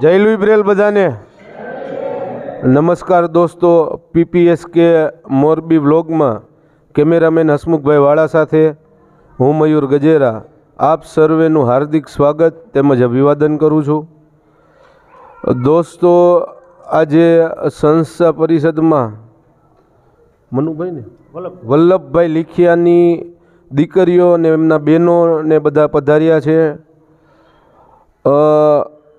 જય Louis Braille બધાને. નમસ્કાર દોસ્તો પીપીએસ કે મોરબી વ્લોગમાં. કેમેરામેન હસમુખભાઈ વાળા સાથે હું મયુર ગજેરા. આપ સર્વેનું હાર્દિક સ્વાગત તેમજ અભિવાદન કરું છું. દોસ્તો આજે સંસ્થા પરિષદમાં મનુભાઈ ને વલ્લભભાઈ લીખિયાની દીકરીઓ ને એમના બહેનો ને બધા પધાર્યા છે.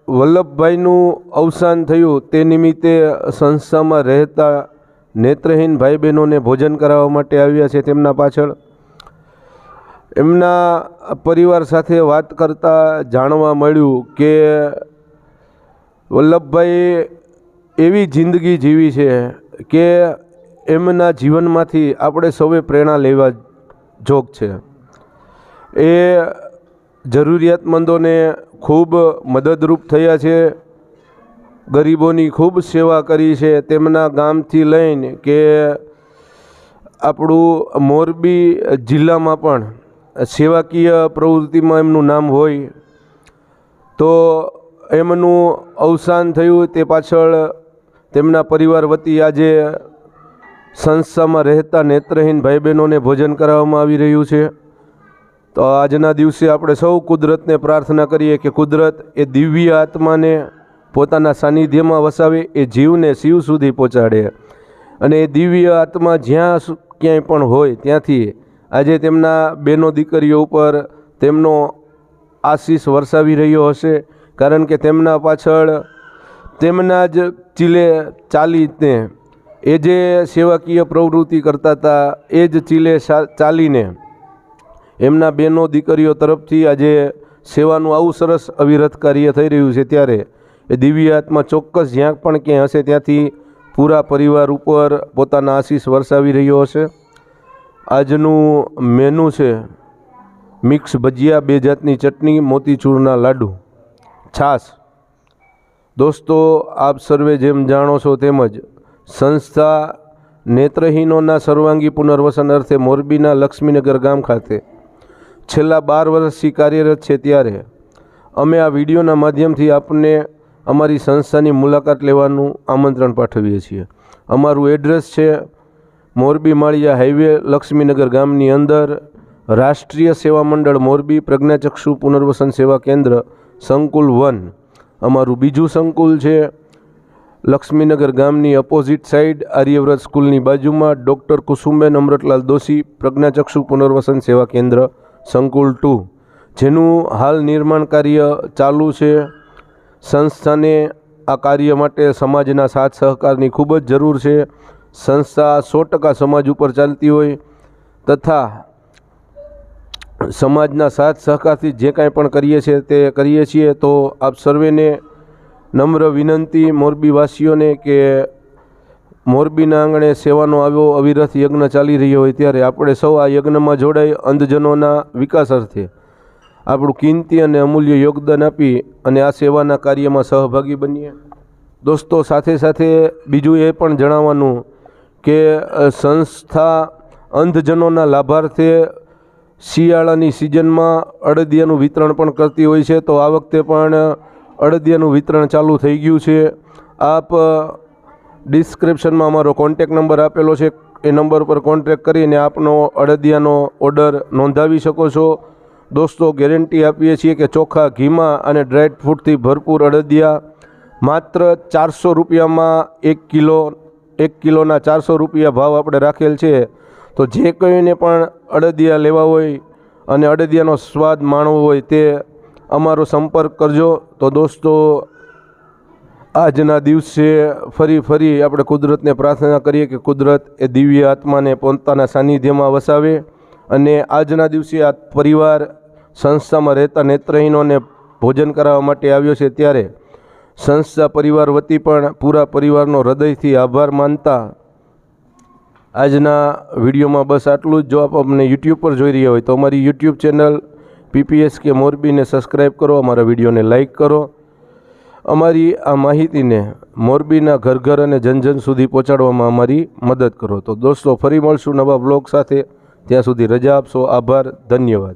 વલ્લભભાઈનું અવસાન થયું તે નિમિત્તે સંસ્થામાં રહેતા નેત્રહીન ભાઈ બહેનોને ભોજન કરાવવા માટે આવ્યા છે તેમના પાછળ. એમના પરિવાર સાથે વાત કરતાં જાણવા મળ્યું કે વલ્લભભાઈ એવી જિંદગી જીવી છે કે એમના જીવનમાંથી આપણે સૌએ પ્રેરણા લેવા જોગ છે. એ જરૂરિયાતમંદોને ખૂબ મદદરૂપ થયા છે, ગરીબોની ખૂબ સેવા કરી છે, તેમના ગામથી લઈને કે આપણું મોરબી જિલ્લામાં પણ સેવાકીય પ્રવૃત્તિમાં એમનું નામ હોય, તો એમનું અવસાન થયું તે પાછળ તેમના પરિવાર વતી આજે સંસ્થામાં રહેતા નેત્રહીન ભાઈ બહેનોને ભોજન કરાવવામાં આવી રહ્યું છે. તો આજના દિવસે આપણે સૌ કુદરતને પ્રાર્થના કરીએ કે કુદરત એ દિવ્ય આત્માને પોતાના સાનિધ્યમાં વસાવે, એ જીવને શિવ સુધી પહોંચાડે. અને એ દિવ્ય આત્મા જ્યાં ક્યાંય પણ હોય ત્યાંથી આજે તેમના બેનો દીકરીઓ ઉપર તેમનો આશીષ વરસાવી રહ્યો હશે, કારણ કે તેમના પાછળ તેમના જ ચીલે ચાલીને, એ જે સેવાકીય પ્રવૃત્તિ કરતા હતા, એ જ ચીલે ચાલીને એમના બેનો દીકરીઓ તરફથી આજે સેવાનું આવું સરસ અવિરત કાર્ય થઈ રહ્યું છે ત્યારે એ દિવ્ય આત્મા ચોક્કસ જ્યાં પણ ક્યાંય હશે ત્યાંથી પૂરા પરિવાર ઉપર પોતાના આશીષ વરસાવી રહ્યો હશે. આજનું મેનુ છે મિક્સ ભજીયા, બે જાતની ચટણી, મોતીચૂરના લાડુ. છાશ. દોસ્તો, આપ સર્વે જેમ જાણો છો તેમજ સંસ્થા નેત્રહીનોના સર્વાંગી પુનર્વસન અર્થે મોરબીના લક્ષ્મીનગર ગામ ખાતે છેલ્લા બાર વર્ષથી કાર્યરત છે ત્યારે અમે આ વિડીયોના માધ્યમથી આપને અમારી સંસ્થાની મુલાકાત લેવાનું આમંત્રણ પાઠવીએ છીએ. અમારું એડ્રેસ છે મોરબી માળિયા હાઈવે, લક્ષ્મીનગર ગામની અંદર, રાષ્ટ્રીય સેવા મંડળ મોરબી પ્રજ્ઞાચક્ષુ પુનર્વસન સેવા કેન્દ્ર, સંકુલ વન. અમારું બીજું સંકુલ છે લક્ષ્મીનગર ગામની અપોઝિટ સાઈડ આર્યવ્રત સ્કૂલની બાજુમાં ડૉક્ટર કુસુમબેન અમૃતલાલ દોશી પ્રજ્ઞાચક્ષુ પુનર્વસન સેવા કેન્દ્ર. સંકુલ ટુ, જેનું હાલ નિર્માણ કાર્ય ચાલુ છે. સંસ્થાને આ કાર્ય માટે સમાજના સાથ સહકારની ખૂબ જ જરૂર છે. સંસ્થા સો ટકા સમાજ ઉપર ચાલતી હોય તથા સમાજના સાથ સહકારથી જે કાંઈ પણ કરીએ છીએ તે કરીએ છીએ, તો આપ સર્વેને નમ્ર વિનંતી મોરબીવાસીઓને કે મોરબીના આંગણે સેવાનો આવ્યો અવિરત યજ્ઞ ચાલી રહ્યો હોય ત્યારે આપણે સૌ આ યજ્ઞમાં જોડાઈ અંધજનોના વિકાસ અર્થે આપણું કિંમતી અને અમૂલ્ય યોગદાન આપી અને આ સેવાના કાર્યમાં સહભાગી બનીએ. દોસ્તો, સાથે સાથે બીજું એ પણ જણાવવાનું કે સંસ્થા અંધજનોના લાભાર્થે શિયાળાની સિઝનમાં અડદિયાનું વિતરણ પણ કરતી હોય છે. તો આ વખતે પણ અડદિયાનું વિતરણ ચાલુ થઈ ગયું છે. આપ ડિસ્ક્રિપ્શનમાં અમારો કોન્ટેક નંબર આપેલો છે. એ નંબર પર કોન્ટેક કરીને આપનો અડદિયાનો ઓર્ડર નોંધાવી શકો છો. દોસ્તો ગેરંટી આપીએ છીએ કે ચોખ્ખા ઘીમાં અને ડ્રાયડ ફ્રૂટથી ભરપૂર અડદિયા માત્ર ચારસો રૂપિયામાં એક કિલો, એક કિલોના ચારસો રૂપિયા ભાવ આપણે રાખેલ છે. તો જે કોઈને પણ અડદિયા લેવા હોય અને અડદિયાનો સ્વાદ માણવો હોય તે અમારો સંપર્ક કરજો. તો દોસ્તો આજના દિવસે ફરી ફરી આપણે કુદરતને પ્રાર્થના કરીએ કે કુદરત એ દિવ્ય આત્માને પોતાના સાનિધ્યમાં વસાવે અને આજના દિવસે આ પરિવાર સંસ્થામાં રહેતા નેત્રહીનોને ભોજન કરાવવા માટે આવ્યો છે ત્યારે સંસ્થા પરિવાર વતી પણ પૂરા પરિવારનો હૃદયથી આભાર માનતા આજના વિડીયોમાં બસ આટલું જ. જો આપ અમને યુટ્યુબ પર જોઈ રહ્યા હોય તો અમારી યુટ્યુબ ચેનલ પીપીએસ કે મોરબીને સબસ્ક્રાઈબ કરો, અમારા વિડીયોને લાઈક કરો. અમારી આ માહિતીને મોરબીના ઘર ઘર અને જન જન સુધી પહોંચાડવામાં અમારી મદદ કરો. તો દોસ્તો, ફરી મળશું નવા બ્લોગ સાથે. ત્યાં સુધી રજા આપશો. આભાર. ધન્યવાદ.